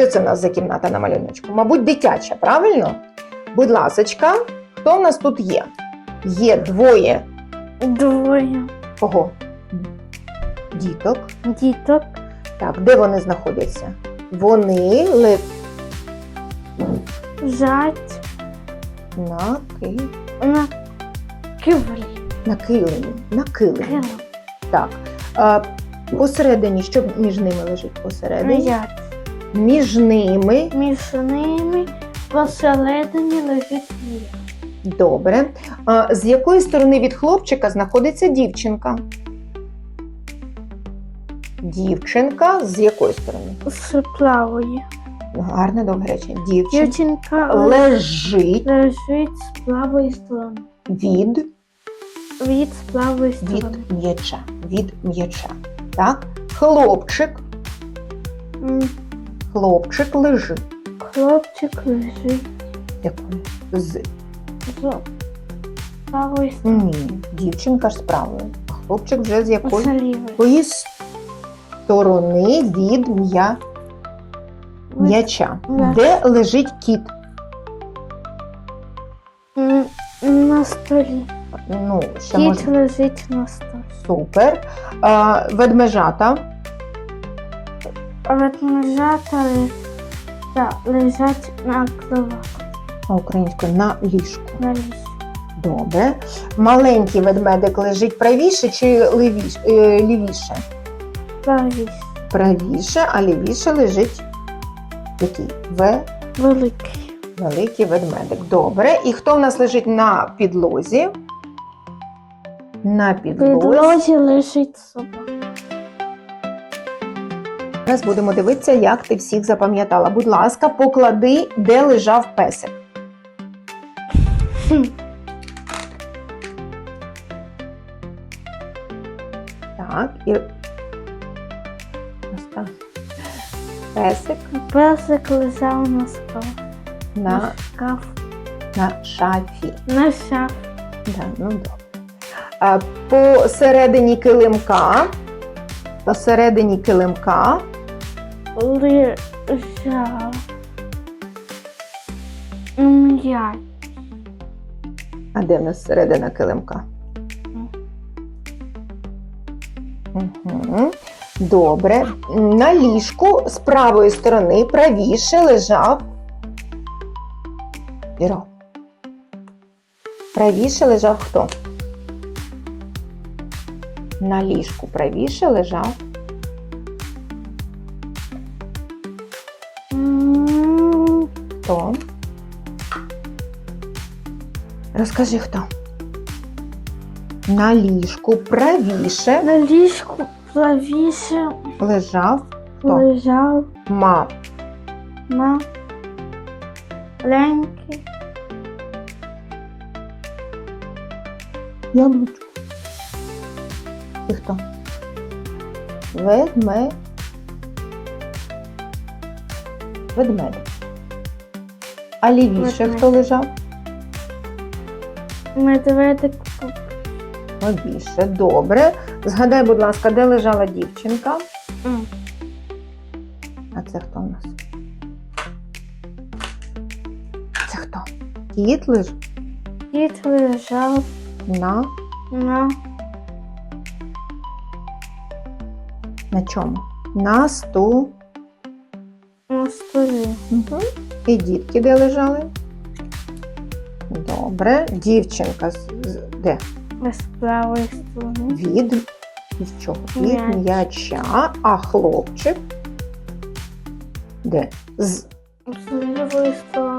Що це в нас за кімната на малюночку? Мабуть, дитяча, правильно? Будь ласочка, хто в нас тут є? Є двоє Двоє кого? Діток. діток Так, де вони знаходяться? Вони ли... жать на, ки... на кивлі. на килимі. На килимі. Килим. Так. А, посередині, що між ними лежить посередині? М'яч. Між ними. Між ними посередині лежить вір. Добре. А, з якої сторони від хлопчика знаходиться дівчинка? Дівчинка з якої сторони? З плаває. Гарне довге речення. Дівчинка Дівчинка лежить лежить з правої сторони. від, Від з правої сторони. від м'яча. Від м'яча. Так? Хлопчик, М, хлопчик лежить. Хлопчик лежить Якої? З з правої сторони. ні. Дівчинка ж з правої. А хлопчик вже з якої? Лівої. сторони від м'я... м'яча. М'яч. Де лежить кіт? На столі. Ну, ще Кіт можна. лежить на столі. Супер. А, ведмежата. Ведмежата ле- лежать на кроваті. А Українською на ліжку. На ліжку. Добре. Маленький ведмедик лежить правіше чи левіш, е, лівіше? Правіше. Правіше, а лівіше лежить який? В Великий. великий ведмедик. Добре. І хто в нас лежить на підлозі? На Під підлозі. ложі лежить собака. Зараз будемо дивитися, як ти всіх запам'ятала. Будь ласка, поклади, де лежав песик. Так, і ось так. Песик Песик лежав на шкаф. на, шкаф. на шафі. На шаф. Да, ну добре. А, посередині килимка. Посередині килимка. Лежав. М'яч. А де в нас середина килимка? Угу. Добре. На ліжку з правої сторони правіше лежав Іро. Правіше лежав хто? На ліжку правіше лежав хто? Розкажи хто. На ліжку правіше На ліжку правіше лежав хто? лежав Ма. маленький Яблучко. Ти хто? Ведме. Ведмедик. А лівіше хто лежав? медведик Лівіше. Добре. Згадай, будь ласка, де лежала дівчинка? М, А це хто у нас? Це хто? Кіт лежить Кіт лежав на, на на чому? На сту. на столі. Угу. І дітки де лежали? Добре. Дівчинка з, з- де? З правої сторони. Від, від чого? Від м'яча, а хлопчик. Де? З, З лівої сторони.